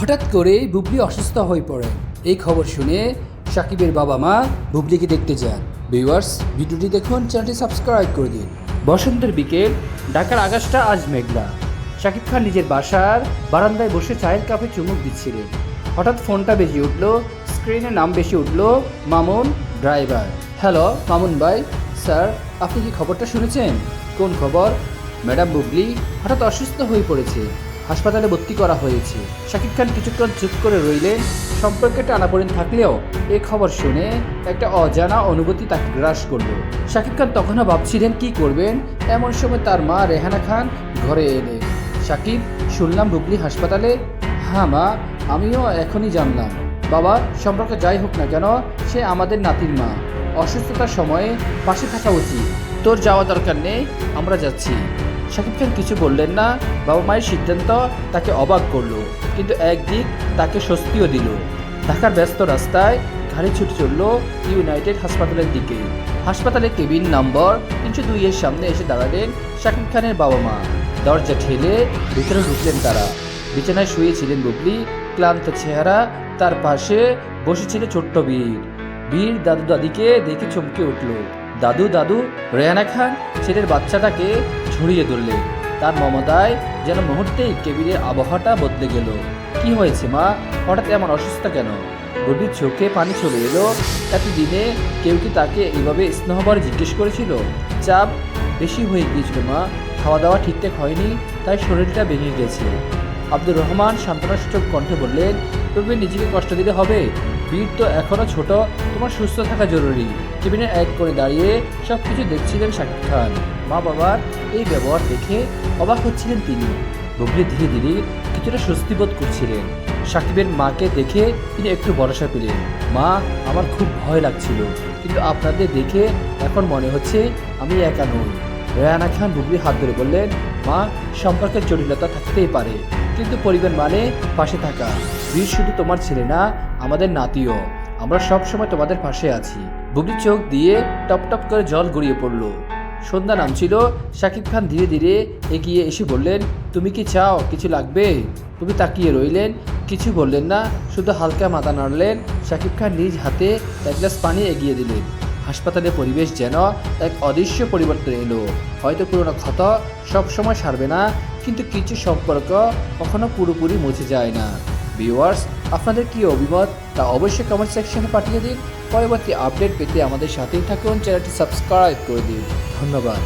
হঠাৎ করে বুবলি অসুস্থ হয়ে পড়ে। এই খবর শুনে সাকিবের বাবা মা বুবলিকে দেখতে যান। ভিউয়ার্স, ভিডিওটি দেখুন, চ্যানেলটি সাবস্ক্রাইব করে দিন। বসন্তের বিকেল, ঢাকার আকাশটা আজ মেঘলা। শাকিব খান নিজের বাসার বারান্দায় বসে চায়ের কাপে চুমুক দিচ্ছিলেন। হঠাৎ ফোনটা বেজে উঠল, স্ক্রিনে নাম বেশি উঠল, মামুন ড্রাইভার। হ্যালো, মামুন ভাই, স্যার, আপনি কি খবরটা শুনেছেন? কোন খবর? ম্যাডাম বুবলি হঠাৎ অসুস্থ হয়ে পড়েছে। হাসপাতালে ভর্তি করা হয়েছে। শাকিব খান কিছুক্ষণ চুপ করে রইলেন সম্পর্কে টানাপোড়েন থাকলেও এ খবর শুনে একটা অজানা অনুভূতি তাকে গ্রাস করল। শাকিব খান তখনও ভাবছিলেন, কি করবেন? এমন সময় তার মা রেহানা খান ঘরে এলেন শাকিব, শুনলাম বুবলি হাসপাতালে। হ্যাঁ মা, আমিও এখনই জানলাম। বাবা, সম্পর্কে যাই হোক না কেন, সে আমাদের নাতির মা। অসুস্থতার সময়ে পাশে থাকা উচিত। তোর যাওয়া দরকার নেই, আমরা যাচ্ছি। শাকিব খান কিছু বললেন না, বাবা মায়ের সিদ্ধান্ত তাকে অবাক করল, কিন্তু একদিক তাকে স্বস্তিও দিল। ঢাকার ব্যস্ত রাস্তায় গাড়ি ছুটে চলল ইউনাইটেড হাসপাতালের দিকে। হাসপাতালের কেবিন নম্বর তিনশো দুইয়ের সামনে এসে দাঁড়ালেন শাকিব খানের বাবা মা। দরজা ঠেলে ভিতরে ঢুকলেন তারা। বিছানায় শুয়েছিলেন বুবলি, ক্লান্ত চেহারা, তার পাশে বসেছিল ছোট্ট বীর। বীর দাদু দাদিকে দেখে চমকে উঠল। দাদু দাদু রেহানা খান, ছেলের বাচ্চাটাকে ছড়িয়ে ধরলেন তার মমতায় যেন মুহূর্তেই কেবিনের আবহাওয়াটা বদলে গেল। কি হয়েছে, মা? হঠাৎ এমন অসুস্থ কেন? বুবলির চোখে পানি চলে এলো। এতদিনে কেউ কি তাকে এভাবে স্নেহবার জিজ্ঞেস করেছিল? চাপ বেশি হয়ে গিয়েছিল, মা। খাওয়া দাওয়া ঠিকঠাক হয়নি, তাই শরীরটা ভেঙে গেছে। আব্দুর রহমান সান্ত্বনাসূচক কণ্ঠে বললেন, তবে নিজেকে কষ্ট দিতে হবে। বীর তো এখনও ছোট, তোমার সুস্থ থাকা জরুরি। কেবিনের এক করে দাঁড়িয়ে সব কিছু দেখছিলেন শাকিব খান। মা বাবার এই ব্যবহার দেখে অবাক হচ্ছিলেন তিনি। বুবলি ধীরে ধীরে কিছুটা স্বস্তি বোধ করছিলেন। সাকিবের মাকে দেখে তিনি একটু ভরসা পেলেন। মা, আমার খুব ভয় লাগছিল, কিন্তু আপনাদের দেখে এখন মনে হচ্ছে আমি একা নই। রেহানা খান বুবলি হাত ধরে বললেন, মা, সম্পর্কের জটিলতা থাকতেই পারে, কিন্তু পরিবার মানে পাশে থাকা। বীর শুধু তোমার ছেলে না, আমাদের নাতিও। আমরা সবসময় তোমাদের পাশে আছি। বুবলি চোখ দিয়ে টপ টপ করে জল গড়িয়ে পড়ল। সন্ধ্যা নামছিল। শাকিব খান ধীরে ধীরে এগিয়ে এসে বললেন, তুমি কি চাও? কিছু লাগবে? তুমি তাকিয়ে রইলেন। কিছু বললেন না, শুধু হালকা মাথা নাড়লেন। শাকিব খান নিজ হাতে এক গ্লাস পানি এগিয়ে দিলেন। হাসপাতালের পরিবেশ যেন এক অদৃশ্য পরিবর্তন এলো। হয়তো পুরোনো ক্ষত সবসময় সারবে না, কিন্তু কিছু সম্পর্ক কখনো পুরোপুরি মুছে যায় না। ভিউয়ার্স আপনাদের কি অভিমত? তা অবশ্যই কমেন্ট সেকশনে পাঠিয়ে দিন। পরবর্তী আপডেট পেতে আমাদের সাথেই থাকুন। চ্যানেলটি সাবস্ক্রাইব করে দিন। ধন্যবাদ।